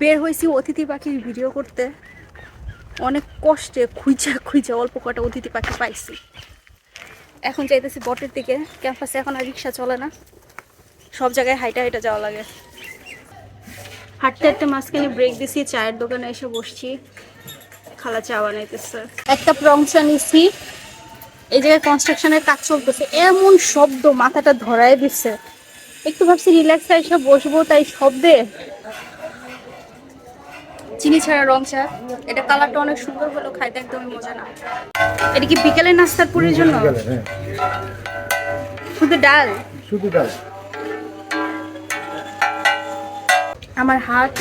বের হয়েছি অতিথি পাখির ভিডিও করতে। অনেক কষ্টে খুঁজে খুঁজে অল্প কটা অতিথি পাখি পাইছি। এখন যাইতেছি বটের দিকে। ক্যাম্পাসে এখন আর রিক্সা চলে না। সব জায়গায় হাইটা হাইটা যাওয়া লাগে। হাঁটতে হাঁটতে মাঝখানে ব্রেক দিছি, চায়ের দোকানে এসে বসছি। খালা চা বানাইতেছে। একটা প্রংসা নিছি। এই জায়গায় কনস্ট্রাকশনের কাজ চলতেছে। এমন শব্দ মাথাটা ধরায় দিচ্ছে। একটু ভাবছি রিল্যাক্স এসে বসবো তাই শব্দে চিনি ছাড়া রং চা এটা কালারটা অনেক সুন্দর হলো খাইতে একদমই মজা না। এটা কি বিকেলের নাস্তার পুরীর জন্য? হ্যাঁ। শুধু ডাল? শুধু ডাল। আমার হাত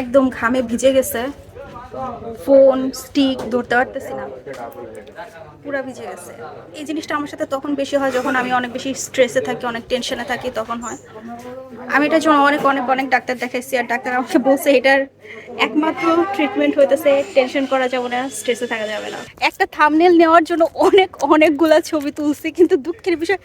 একদম ঘামে ভিজে গেছে। ফোন স্টিক ধরতে পারতেছি না। পুরা ভিজে গেছে। এই জিনিসটা আমার সাথে তখন বেশি হয় যখন আমি অনেক বেশি স্ট্রেসে থাকি, অনেক টেনশনে থাকি, তখন হয়। আমি এটার জন্য অনেক অনেক অনেক ডাক্তার দেখাইছি আর ডাক্তার আমাকে বলছে এটার একমাত্র ট্রিটমেন্ট হইতেছে টেনশন করা যাবে না স্ট্রেসে থাকা যাবে না। একটা থামনেল নেওয়ার জন্য অনেক, অনেকগুলা ছবি তুলছি, কিন্তু দুঃখের বিষয়,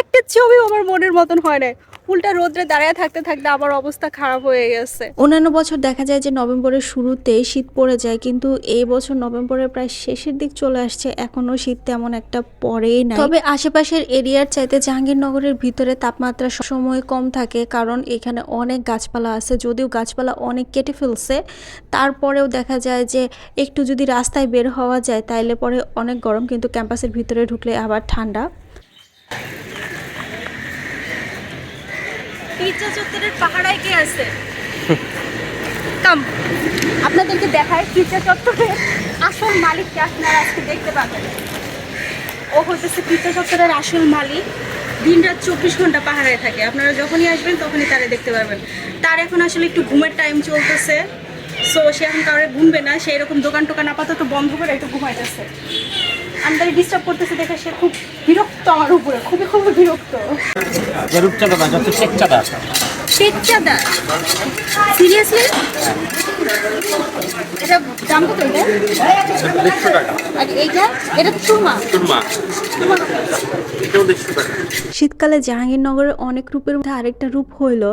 একটা ছবি আমার মনের মতন হয় না উল্টা রোদ্রে দাঁড়ায় থাকতে থাকতে আমার অবস্থা খারাপ হয়ে গেছে। অন্যান্য বছর দেখা যায় যে নভেম্বরের শুরুতেই শীত পড়ে যায়, কিন্তু এই বছর নভেম্বরের প্রায় শেষের দিক চলে আসছে। এখনও শীত তেমন একটা পড়েই না তবে আশেপাশের এরিয়ার চাইতে জাহাঙ্গীরনগরের ভিতরে তাপমাত্রা সময় কম থাকে, কারণ এখানে অনেক গাছপালা আছে। যদিও গাছপালা অনেক কেটে ফেলছে, তারপরেও দেখা যায় যে একটু যদি রাস্তায় বের হওয়া যায়, তাইলে পরে অনেক গরম, কিন্তু ক্যাম্পাসের ভিতরে ঢুকলে আবার ঠান্ডা। পিজ্জা চত্বরের পাহাড়ায় কে আছে? কাম আপনাদেরকে দেখায় পিজ্জা চত্বরের আসল মালিককে আপনারা আজকে দেখতে পাবেন। ও হইতেছে পিজ্জা চত্বরের আসল মালিক দিন রাত চব্বিশ ঘণ্টা পাহাড়ায় থাকে। আপনারা যখনই আসবেন তখনই তারে দেখতে পারবেন। তার এখন আসলে একটু ঘুমের টাইম চলতেছে। সো সে এখন কাউরে ঘুমবে না। সেই রকম দোকান টোকান আপাতত বন্ধ করে একটু ঘুমাইতেছে। আমি তাকে ডিস্টার্ব করতেছে দেখে সে খুব বিরক্ত আমার উপরে। খুবই খুবই বিরক্ত। যে রূপচাঁদা না যত শেখ চাঁদা শেখ চাঁদা সিরিয়াসলি এটা দাম কত এটা? আর এইটা? এটা চুরমা। চুরমা। চুরমা এটাও দেড়শো টাকা। শীতকালে জাহাঙ্গীরনগরের অনেক রূপের মধ্যে আরেকটা রূপ হইল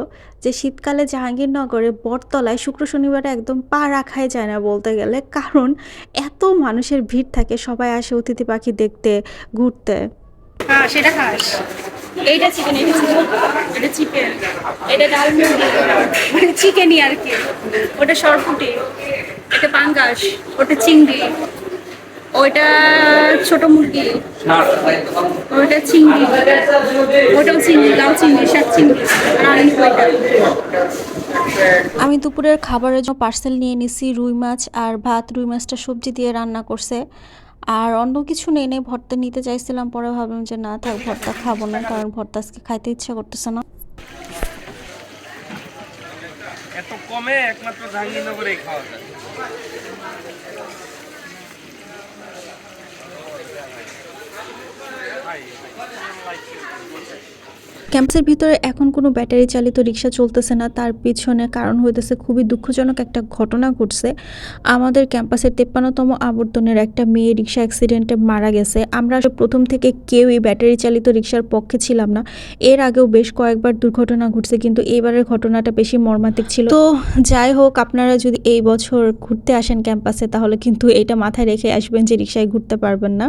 যে শীতকালে জাহাঙ্গীরনগরে বটতলায় শুক্র শনিবারে একদম পা রাখাই যায় না বলতে গেলে কারণ এত মানুষের ভিড় থাকে সবাই আসে অতিথি পাখি দেখতে ঘুরতে। হ্যাঁ সেটা খাস। এইটা চিকেন এটা এটা চিকেন। এটা ডাল মানে চিকেনই আর কি। ওটা সরপুটি। এটা পাঙ্গাস। ওটা চিংড়ি। ওইটা ছোট মুরগি। ওইটা চিংড়ি। ওটাও চিংড়ি, লাউ চিংড়ি, শাক চিংড়ি। আমি দুপুরের খাবারের জন্য পার্সেল নিয়ে নিছি রুই মাছ আর ভাত। রুই মাছটা সবজি দিয়ে রান্না করছে। আর অন্য কিছু নেই নেই ভর্তা নিতে চাইছিলাম পরে ভাবলাম যে না থাক ভর্তা খাব না কারণ ভর্তা আজকে খাইতে ইচ্ছা করতেছে না এত কমে একমাত্র জাহাঙ্গীরনগরে খাওয়া যায় ক্যাম্পাসের ভিতরে এখন কোনো ব্যাটারি চালিত রিক্সা চলতেছে না। তার পিছনে কারণ হইতেছে খুবই দুঃখজনক একটা ঘটনা ঘটছে। আমাদের ক্যাম্পাসের তেপ্পান্নতম আবর্তনের একটা মেয়ে রিক্সা অ্যাক্সিডেন্টে মারা গেছে। আমরা প্রথম থেকে কেউই ব্যাটারি চালিত রিক্সার পক্ষে ছিলাম না। এর আগেও বেশ কয়েকবার দুর্ঘটনা ঘটছে, কিন্তু এবারের ঘটনাটা বেশি মর্মান্তিক ছিল। তো যাই হোক, আপনারা যদি এই বছর ঘুরতে আসেন ক্যাম্পাসে, তাহলে কিন্তু এটা মাথায় রেখে আসবেন যে রিক্সায় ঘুরতে পারবেন না।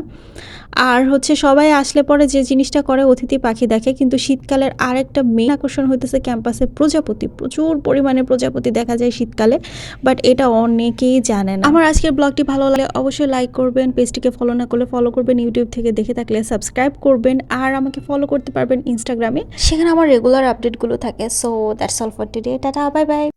আর হচ্ছে সবাই আসলে পরে যে জিনিসটা করে, অতিথি পাখি দেখে, কিন্তু শীতকালের আরেকটা মেন আকর্ষণ হইতেছে ক্যাম্পাসে প্রজাপতি। প্রচুর পরিমাণে প্রজাপতি দেখা যায় শীতকালে বাট এটা অনেকেই জানে না। আমার আজকের ব্লগটি ভালো লাগে অবশ্যই লাইক করবেন পেজটিকে ফলো না করলে ফলো করবেন ইউটিউব থেকে দেখে থাকলে সাবস্ক্রাইব করবেন, আর আমাকে ফলো করতে পারবেন ইনস্টাগ্রামে সেখানে আমার রেগুলার আপডেটগুলো থাকে so that's all for today tata bye bye